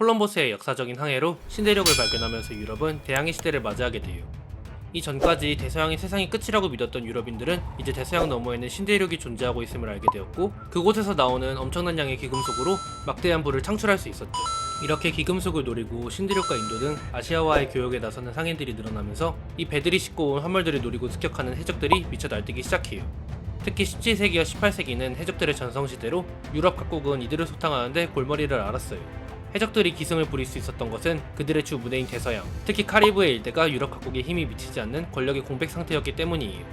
콜럼버스의 역사적인 항해로 신대륙을 발견하면서 유럽은 대항해 시대를 맞이하게 돼요. 이 전까지 대서양이 세상의 끝이라고 믿었던 유럽인들은 이제 대서양 너머에는 신대륙이 존재하고 있음을 알게 되었고 그곳에서 나오는 엄청난 양의 기금속으로 막대한 부를 창출할 수 있었죠. 이렇게 기금속을 노리고 신대륙과 인도 등 아시아와의 교역에 나서는 상인들이 늘어나면서 이 배들이 싣고 온 화물들을 노리고 습격하는 해적들이 미쳐 날뛰기 시작해요. 특히 17세기와 18세기는 해적들의 전성시대로 유럽 각국은 이들을 소탕하는데 골머리를 앓았어요. 해적들이 기승을 부릴 수 있었던 것은 그들의 주 무대인 대서양, 특히 카리브해 일대가 유럽 각국에 힘이 미치지 않는 권력의 공백 상태였기 때문이에요.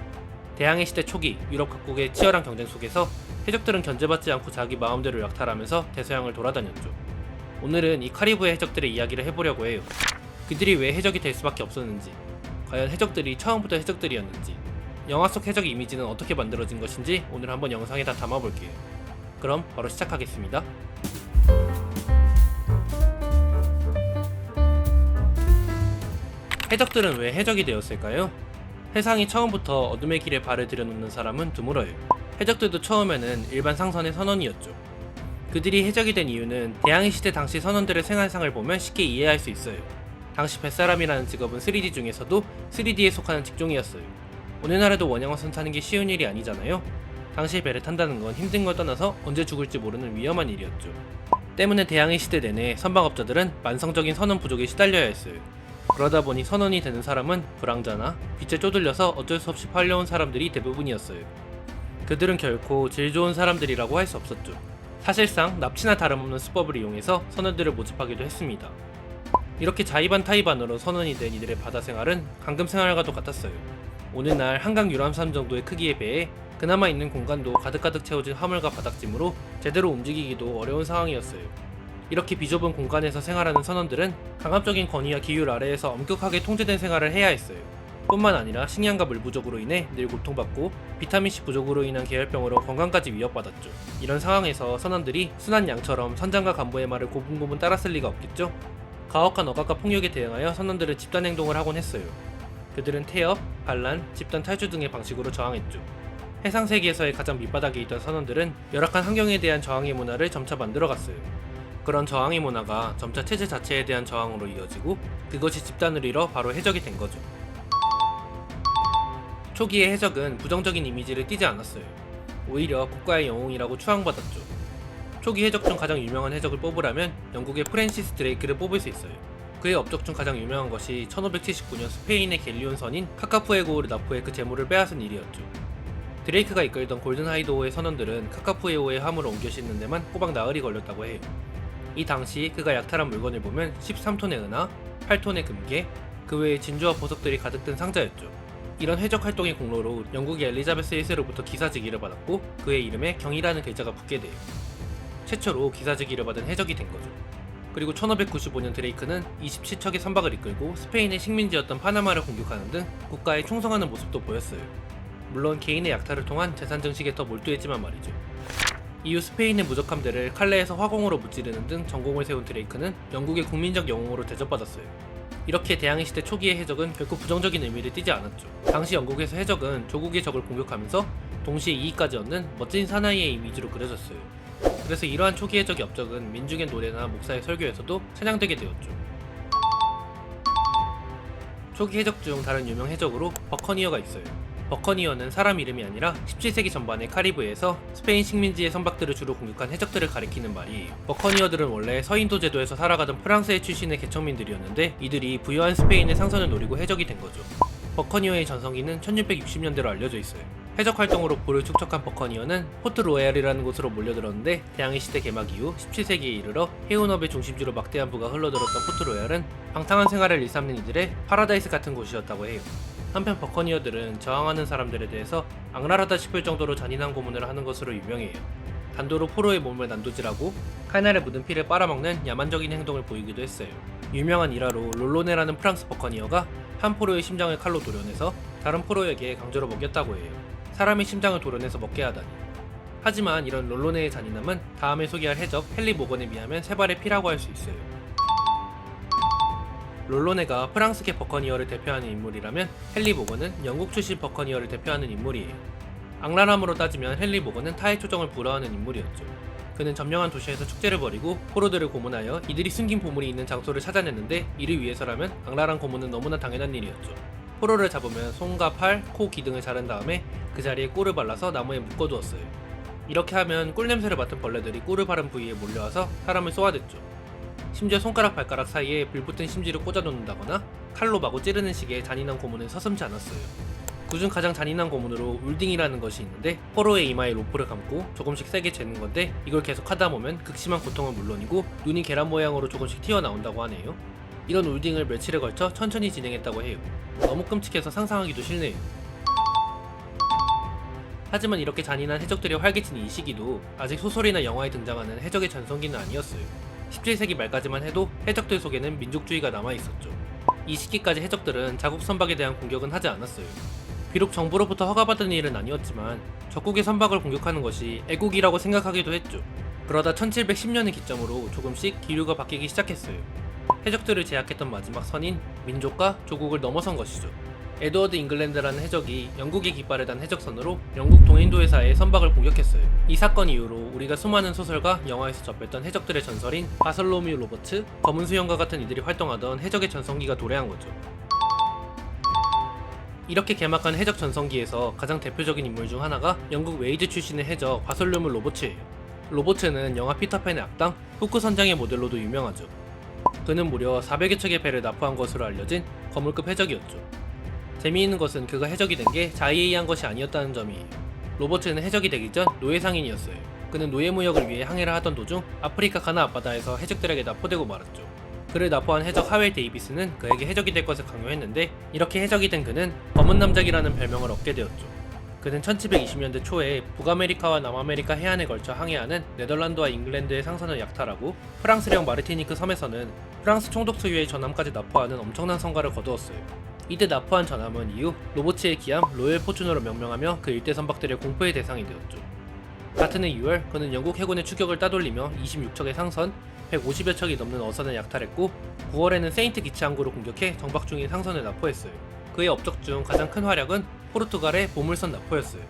대항해 시대 초기 유럽 각국의 치열한 경쟁 속에서 해적들은 견제받지 않고 자기 마음대로 약탈하면서 대서양을 돌아다녔죠. 오늘은 이 카리브해 해적들의 이야기를 해보려고 해요. 그들이 왜 해적이 될 수밖에 없었는지, 과연 해적들이 처음부터 해적들이었는지, 영화 속 해적 이미지는 어떻게 만들어진 것인지 오늘 한번 영상에 다 담아볼게요. 그럼 바로 시작하겠습니다. 해적들은 왜 해적이 되었을까요? 세상이 처음부터 어둠의 길에 발을 들여놓는 사람은 드물어요. 해적들도 처음에는 일반 상선의 선원이었죠. 그들이 해적이 된 이유는 대항해 시대 당시 선원들의 생활상을 보면 쉽게 이해할 수 있어요. 당시 뱃사람이라는 직업은 3D 중에서도 3D에 속하는 직종이었어요. 오늘날에도 원양어선 타는 게 쉬운 일이 아니잖아요. 당시 배를 탄다는 건 힘든 걸 떠나서 언제 죽을지 모르는 위험한 일이었죠. 때문에 대항해 시대 내내 선박업자들은 만성적인 선원 부족에 시달려야 했어요. 그러다 보니 선원이 되는 사람은 불황자나 빚에 쪼들려서 어쩔 수 없이 팔려온 사람들이 대부분이었어요. 그들은 결코 질 좋은 사람들이라고 할 수 없었죠. 사실상 납치나 다름없는 수법을 이용해서 선원들을 모집하기도 했습니다. 이렇게 자의반 타의반으로 선원이 된 이들의 바다 생활은 강금 생활과도 같았어요. 오늘날 한강 유람선 정도의 크기에 비해 그나마 있는 공간도 가득가득 채워진 화물과 바닥짐으로 제대로 움직이기도 어려운 상황이었어요. 이렇게 비좁은 공간에서 생활하는 선원들은 강압적인 권위와 기율 아래에서 엄격하게 통제된 생활을 해야 했어요. 뿐만 아니라 식량과 물 부족으로 인해 늘 고통받고 비타민C 부족으로 인한 계열병으로 건강까지 위협받았죠. 이런 상황에서 선원들이 순한 양처럼 선장과 간부의 말을 고분고분 따랐을 리가 없겠죠? 가혹한 억압과 폭력에 대응하여 선원들은 집단 행동을 하곤 했어요. 그들은 태엽, 반란, 집단 탈주 등의 방식으로 저항했죠. 해상 세계에서의 가장 밑바닥에 있던 선원들은 열악한 환경에 대한 저항의 문화를 점차 만들어갔어요. 그런 저항의 문화가 점차 체제 자체에 대한 저항으로 이어지고 그것이 집단을 이뤄 바로 해적이 된 거죠. 초기의 해적은 부정적인 이미지를 띠지 않았어요. 오히려 국가의 영웅이라고 추앙받았죠. 초기 해적 중 가장 유명한 해적을 뽑으라면 영국의 프랜시스 드레이크를 뽑을 수 있어요. 그의 업적 중 가장 유명한 것이 1579년 스페인의 갤리온선인 카카푸에고를 납포해 그 재물을 빼앗은 일이었죠. 드레이크가 이끌던 골든 하이도어의 선원들은 카카푸에오의 화물을 옮겨 싣는 데만 꼬박 나흘이 걸렸다고 해요. 이 당시 그가 약탈한 물건을 보면 13톤의 은하, 8톤의 금괴, 그 외에 진주와 보석들이 가득 든 상자였죠. 이런 해적 활동의 공로로 영국의 엘리자베스 1세로부터 기사직위를 받았고 그의 이름에 경이라는 글자가 붙게 돼요. 최초로 기사직위를 받은 해적이 된 거죠. 그리고 1595년 드레이크는 27척의 선박을 이끌고 스페인의 식민지였던 파나마를 공격하는 등 국가에 충성하는 모습도 보였어요. 물론 개인의 약탈을 통한 재산 증식에 더 몰두했지만 말이죠. 이후 스페인의 무적함대를 칼레에서 화공으로 무찌르는 등 전공을 세운 드레이크는 영국의 국민적 영웅으로 대접받았어요. 이렇게 대항해 시대 초기의 해적은 결코 부정적인 의미를 띠지 않았죠. 당시 영국에서 해적은 조국의 적을 공격하면서 동시에 이익까지 얻는 멋진 사나이의 이미지로 그려졌어요. 그래서 이러한 초기 해적의 업적은 민중의 노래나 목사의 설교에서도 찬양되게 되었죠. 초기 해적 중 다른 유명 해적으로 버커니어가 있어요. 버커니어는 사람 이름이 아니라 17세기 전반의 카리브해에서 스페인 식민지의 선박들을 주로 공격한 해적들을 가리키는 말이에요. 버커니어들은 원래 서인도 제도에서 살아가던 프랑스의 출신의 개척민들이었는데 이들이 부유한 스페인의 상선을 노리고 해적이 된 거죠. 버커니어의 전성기는 1660년대로 알려져 있어요. 해적 활동으로 부를 축적한 버커니어는 포트 로얄이라는 곳으로 몰려들었는데 대항해 시대 개막 이후 17세기에 이르러 해운업의 중심지로 막대한 부가 흘러들었던 포트 로얄은 방탕한 생활을 일삼는 이들의 파라다이스 같은 곳이었다고 해요. 한편 버커니어들은 저항하는 사람들에 대해서 악랄하다 싶을 정도로 잔인한 고문을 하는 것으로 유명해요. 단도로 포로의 몸을 난도질하고 칼날에 묻은 피를 빨아먹는 야만적인 행동을 보이기도 했어요. 유명한 일화로 롤로네라는 프랑스 버커니어가 한 포로의 심장을 칼로 도려내서 다른 포로에게 강제로 먹였다고 해요. 사람의 심장을 도려내서 먹게 하다니. 하지만 이런 롤로네의 잔인함은 다음에 소개할 해적 헨리 모건에 비하면 세 발의 피라고 할 수 있어요. 롤로네가 프랑스계 버커니어를 대표하는 인물이라면 헨리 모건은 영국 출신 버커니어를 대표하는 인물이에요. 악랄함으로 따지면 헨리 모건은 타의 초정을 불허하는 인물이었죠. 그는 점령한 도시에서 축제를 벌이고 포로들을 고문하여 이들이 숨긴 보물이 있는 장소를 찾아냈는데 이를 위해서라면 악랄한 고문은 너무나 당연한 일이었죠. 포로를 잡으면 손과 팔, 코, 귀 등을 자른 다음에 그 자리에 꿀을 발라서 나무에 묶어두었어요. 이렇게 하면 꿀 냄새를 맡은 벌레들이 꿀을 바른 부위에 몰려와서 사람을 쏘아댔죠. 심지어 손가락 발가락 사이에 불붙은 심지를 꽂아놓는다거나 칼로 마구 찌르는 식의 잔인한 고문은 서슴지 않았어요. 그중 가장 잔인한 고문으로 울딩이라는 것이 있는데 포로의 이마에 로프를 감고 조금씩 세게 재는 건데 이걸 계속 하다 보면 극심한 고통은 물론이고 눈이 계란 모양으로 조금씩 튀어나온다고 하네요. 이런 울딩을 며칠에 걸쳐 천천히 진행했다고 해요. 너무 끔찍해서 상상하기도 싫네요. 하지만 이렇게 잔인한 해적들이 활개친 이 시기도 아직 소설이나 영화에 등장하는 해적의 전성기는 아니었어요. 17세기 말까지만 해도 해적들 속에는 민족주의가 남아 있었죠. 이 시기까지 해적들은 자국 선박에 대한 공격은 하지 않았어요. 비록 정부로부터 허가받은 일은 아니었지만 적국의 선박을 공격하는 것이 애국이라고 생각하기도 했죠. 그러다 1710년을 기점으로 조금씩 기류가 바뀌기 시작했어요. 해적들을 제약했던 마지막 선인 민족과 조국을 넘어선 것이죠. 에드워드 잉글랜드라는 해적이 영국의 깃발을 단 해적선으로 영국 동인도 회사의 선박을 공격했어요. 이 사건 이후로 우리가 수많은 소설과 영화에서 접했던 해적들의 전설인 바설로뮤 로버츠, 검은 수염과 같은 이들이 활동하던 해적의 전성기가 도래한 거죠. 이렇게 개막한 해적 전성기에서 가장 대표적인 인물 중 하나가 영국 웨이즈 출신의 해적 바설로뮤 로버츠예요. 로버츠는 영화 피터팬의 악당 후크 선장의 모델로도 유명하죠. 그는 무려 400여 척의 배를 납포한 것으로 알려진 거물급 해적이었죠. 재미있는 것은 그가 해적이 된 게 자의한 것이 아니었다는 점이에요. 로버츠는 해적이 되기 전 노예 상인이었어요. 그는 노예 무역을 위해 항해를 하던 도중 아프리카 가나 앞바다에서 해적들에게 납포되고 말았죠. 그를 납포한 해적 하웰 데이비스는 그에게 해적이 될 것을 강요했는데 이렇게 해적이 된 그는 검은 남작이라는 별명을 얻게 되었죠. 그는 1720년대 초에 북아메리카와 남아메리카 해안에 걸쳐 항해하는 네덜란드와 잉글랜드의 상선을 약탈하고 프랑스령 마르티니크 섬에서는 프랑스 총독 소유의 전함까지 납포하는 엄청난 성과를 거두었어요. 이때 납포한 전함은 이후 로보츠의 기함 로열 포춘으로 명명하며 그 일대 선박들의 공포의 대상이 되었죠. 같은 해 6월 그는 영국 해군의 추격을 따돌리며 26척의 상선, 150여 척이 넘는 어선을 약탈했고 9월에는 세인트 기치 항구를 공격해 정박 중인 상선을 납포했어요. 그의 업적 중 가장 큰 활약은 포르투갈의 보물선 납포였어요.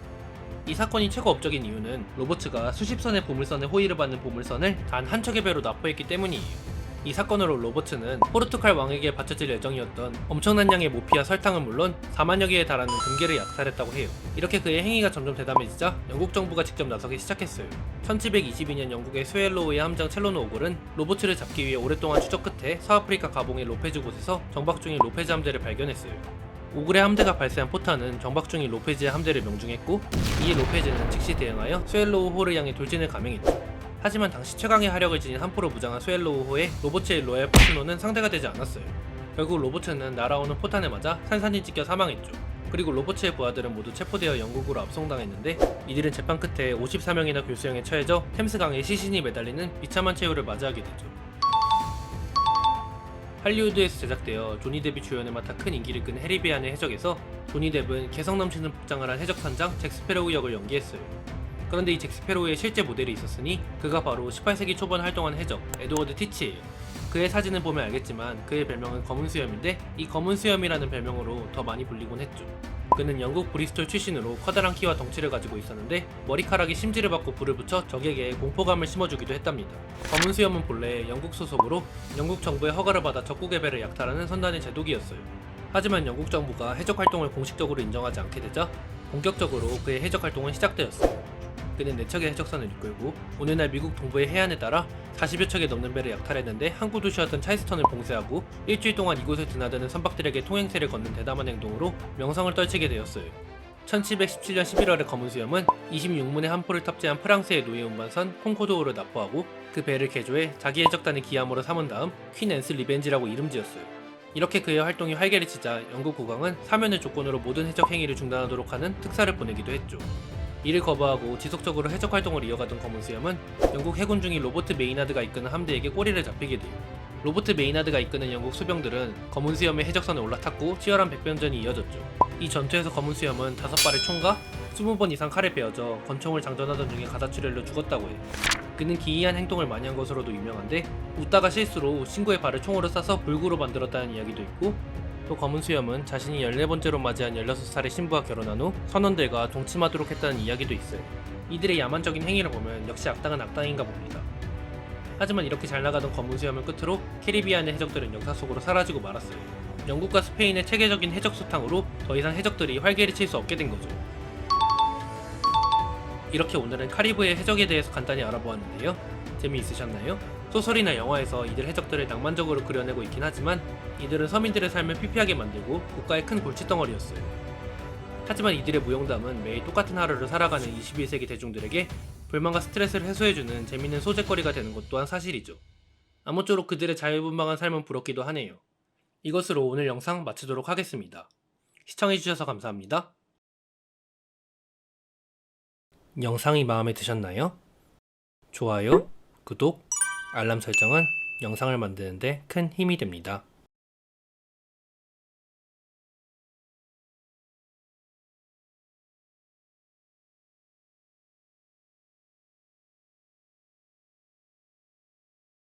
이 사건이 최고 업적인 이유는 로버츠가 수십 선의 보물선의 호의를 받는 보물선을 단 한 척의 배로 납포했기 때문이에요. 이 사건으로 로버츠는 포르투갈 왕에게 바쳐질 예정이었던 엄청난 양의 모피와 설탕은 물론 4만여 개에 달하는 금괴를 약탈했다고 해요. 이렇게 그의 행위가 점점 대담해지자 영국 정부가 직접 나서기 시작했어요. 1722년 영국의 스웰로우의 함장 첼로노 오골은 로버츠를 잡기 위해 오랫동안 추적 끝에 서아프리카 가봉의 로페즈 곳에서 정박 중인 로페즈 함대를 발견했어요. 오글의 함대가 발사한 포탄은 정박 중인 로페즈의 함대를 명중했고 이에 로페즈는 즉시 대응하여 스웰로우 호를 향해 돌진을 감행했죠. 하지만 당시 최강의 화력을 지닌 함포로 무장한 스웰로우호의 로보츠의 로얄 포트노는 상대가 되지 않았어요. 결국 로보츠는 날아오는 포탄에 맞아 산산이 찢겨 사망했죠. 그리고 로버츠의 부하들은 모두 체포되어 영국으로 압송당했는데 이들은 재판 끝에 54명이나 교수형에 처해져 템스강에 시신이 매달리는 비참한 최후를 맞이하게 되죠. 할리우드에서 제작되어 조니 뎁이 주연을 맡아 큰 인기를 끈 해리비안의 해적에서 조니 뎁은 개성 넘치는 복장을 한 해적 선장 잭스페로우 역을 연기했어요. 그런데 이 잭스페로우의 실제 모델이 있었으니 그가 바로 18세기 초반 활동한 해적 에드워드 티치예요. 그의 사진을 보면 알겠지만 그의 별명은 검은 수염인데 이 검은 수염이라는 별명으로 더 많이 불리곤 했죠. 그는 영국 브리스톨 출신으로 커다란 키와 덩치를 가지고 있었는데 머리카락에 심지를 받고 불을 붙여 적에게 공포감을 심어주기도 했답니다. 검은 수염은 본래 영국 소속으로 영국 정부의 허가를 받아 적국의 배를 약탈하는 선단의 제독이었어요. 하지만 영국 정부가 해적 활동을 공식적으로 인정하지 않게 되자 본격적으로 그의 해적 활동은 시작되었어요. 그는 4척의 해적선을 이끌고 오늘날 미국 동부의 해안에 따라 40여 척에 넘는 배를 약탈했는데 항구 도시였던 차이스턴을 봉쇄하고 일주일 동안 이곳을 드나드는 선박들에게 통행세를 걷는 대담한 행동으로 명성을 떨치게 되었어요. 1717년 11월에 검은 수염은 26문의 함포를 탑재한 프랑스의 노예 운반선 콩코도우를 납포하고 그 배를 개조해 자기 해적단의 기함으로 삼은 다음 퀸 앤스 리벤지라고 이름 지었어요. 이렇게 그의 활동이 활개를 치자 영국 국왕은 사면의 조건으로 모든 해적 행위를 중단하도록 하는 특사를 보내기도 했죠. 이를 거부하고 지속적으로 해적 활동을 이어가던 검은 수염은 영국 해군 중인 로버트 메이나드가 이끄는 함대에게 꼬리를 잡히게 돼요. 로버트 메이나드가 이끄는 영국 수병들은 검은 수염의 해적선에 올라탔고 치열한 백병전이 이어졌죠. 이 전투에서 검은 수염은 다섯 발의 총과 20번 이상 칼에 베어져 권총을 장전하던 중에 가다출혈로 죽었다고 해요. 그는 기이한 행동을 많이 한 것으로도 유명한데 웃다가 실수로 친구의 발을 총으로 쏴서 불구로 만들었다는 이야기도 있고 또 검은 수염은 자신이 14번째로 맞이한 16살의 신부와 결혼한 후 선원들과 동침하도록 했다는 이야기도 있어요. 이들의 야만적인 행위를 보면 역시 악당은 악당인가 봅니다. 하지만 이렇게 잘 나가던 검은 수염을 끝으로 캐리비안의 해적들은 역사 속으로 사라지고 말았어요. 영국과 스페인의 체계적인 해적 수탕으로 더 이상 해적들이 활개를 칠 수 없게 된 거죠. 이렇게 오늘은 카리브의 해적에 대해서 간단히 알아보았는데요. 재미있으셨나요? 소설이나 영화에서 이들 해적들을 낭만적으로 그려내고 있긴 하지만 이들은 서민들의 삶을 피폐하게 만들고 국가의 큰 골칫덩어리였어요. 하지만 이들의 무용담은 매일 똑같은 하루를 살아가는 21세기 대중들에게 불만과 스트레스를 해소해주는 재밌는 소재거리가 되는 것 또한 사실이죠. 아무쪼록 그들의 자유분방한 삶은 부럽기도 하네요. 이것으로 오늘 영상 마치도록 하겠습니다. 시청해주셔서 감사합니다. 영상이 마음에 드셨나요? 좋아요, 구독, 알람 설정은 영상을 만드는데 큰 힘이 됩니다.